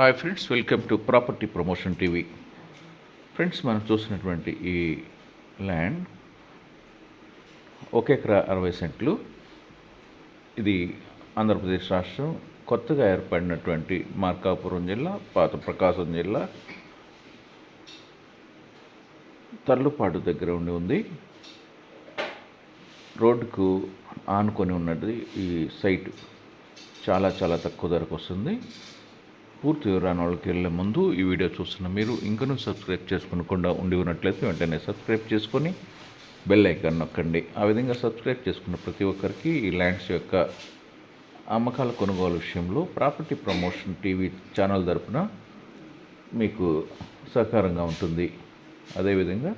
Hi friends welcome to property promotion TV friends మనం చూసినటువంటి ఈ ల్యాండ్ ఒక ఎకరా అరవై సెంట్లు. ఇది ఆంధ్రప్రదేశ్ రాష్ట్రం. కొత్తగా ఏర్పడినటువంటి మార్కాపురం జిల్లా పాత ప్రకాశం జిల్లా తర్లుపాడు దగ్గర ఉండి ఉంది. రోడ్డుకు ఆనుకొని ఉన్నది ఈ సైట్ చాలా చాలా తక్కువ ధరకు వస్తుంది. పూర్తి వివరాలకి వాళ్ళకి వెళ్ళే ముందు ఈ వీడియో చూస్తున్న మీరు ఇంకనూ సబ్స్క్రైబ్ చేసుకునకుండా ఉండి ఉన్నట్లయితే వెంటనే సబ్స్క్రైబ్ చేసుకొని బెల్ ఐకాన్ నొక్కండి. ఆ విధంగా సబ్స్క్రైబ్ చేసుకున్న ప్రతి ఒక్కరికి ఈ ల్యాండ్స్ యొక్క అమ్మకాల కొనుగోలు విషయంలో ప్రాపర్టీ ప్రమోషన్ టీవీ ఛానల్ తరపున మీకు సహకారంగా ఉంటుంది. అదేవిధంగా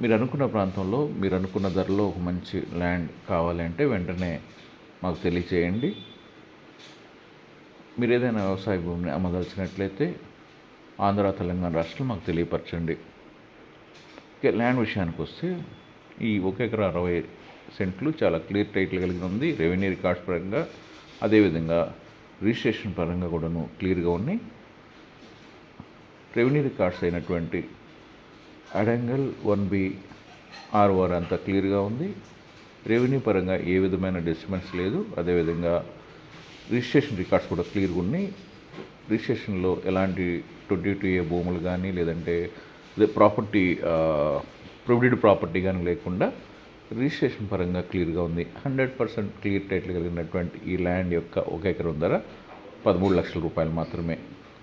మీరు అనుకున్న ప్రాంతంలో మీరు అనుకున్న ధరలో ఒక మంచి ల్యాండ్ కావాలంటే వెంటనే మాకు తెలియచేయండి మీరు ఏదైనా వ్యవసాయ భూమిని అమ్మదలిచినట్లయితే ఆంధ్ర తెలంగాణ రాష్ట్రం మాకు తెలియపరచండి. ల్యాండ్ విషయానికి వస్తే ఈ ఒక ఎకరా అరవై సెంట్లు చాలా క్లియర్ టైటిల్ కలిగి ఉంది. రెవెన్యూ రికార్డ్స్ పరంగా అదేవిధంగా రిజిస్ట్రేషన్ పరంగా కూడాను క్లియర్గా ఉన్నాయి. రెవెన్యూ రికార్డ్స్ అయినటువంటి అడంగల్ వన్ బి ఆర్ఓఆర్ అంతా క్లియర్గా ఉంది. రెవెన్యూ పరంగా ఏ విధమైన డిస్టర్బెన్స్ లేదు. అదేవిధంగా రిజిస్ట్రేషన్ రికార్డ్స్ కూడా క్లియర్గా ఉన్నాయి. రిజిస్ట్రేషన్లో ఎలాంటి ట్వంటీ టూ ఏ భూములు కానీ లేదంటే ప్రాపర్టీ ప్రొవిడెడ్ ప్రాపర్టీ కానీ లేకుండా రిజిస్ట్రేషన్ పరంగా క్లియర్గా ఉంది. హండ్రెడ్ పర్సెంట్ క్లియర్ టైటిల్ కలిగినటువంటి ఈ ల్యాండ్ యొక్క ఒక ఎకరం ధర పదమూడు లక్షల రూపాయలు మాత్రమే.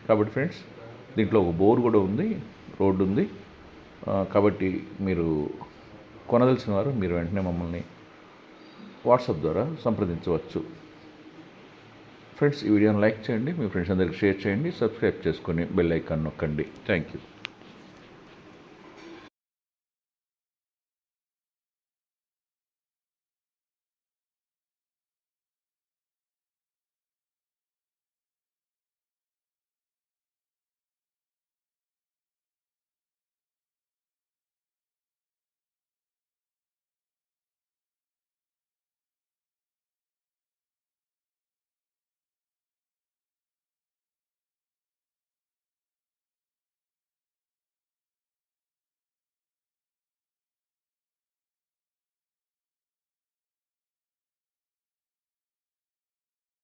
కాబట్టి ఫ్రెండ్స్ దీంట్లో ఒక బోర్ కూడా ఉంది రోడ్డు ఉంది. కాబట్టి మీరు కొనదలిసిన వారు మీరు వెంటనే మమ్మల్ని వాట్సాప్ ద్వారా సంప్రదించవచ్చు. ఫ్రెండ్స్ ఈ వీడియోని లైక్ చేయండి మీ ఫ్రెండ్స్ అందరికి షేర్ చేయండి సబ్స్క్రైబ్ చేసుకొని బెల్ ఐకాన్ నొక్కండి. Thank you.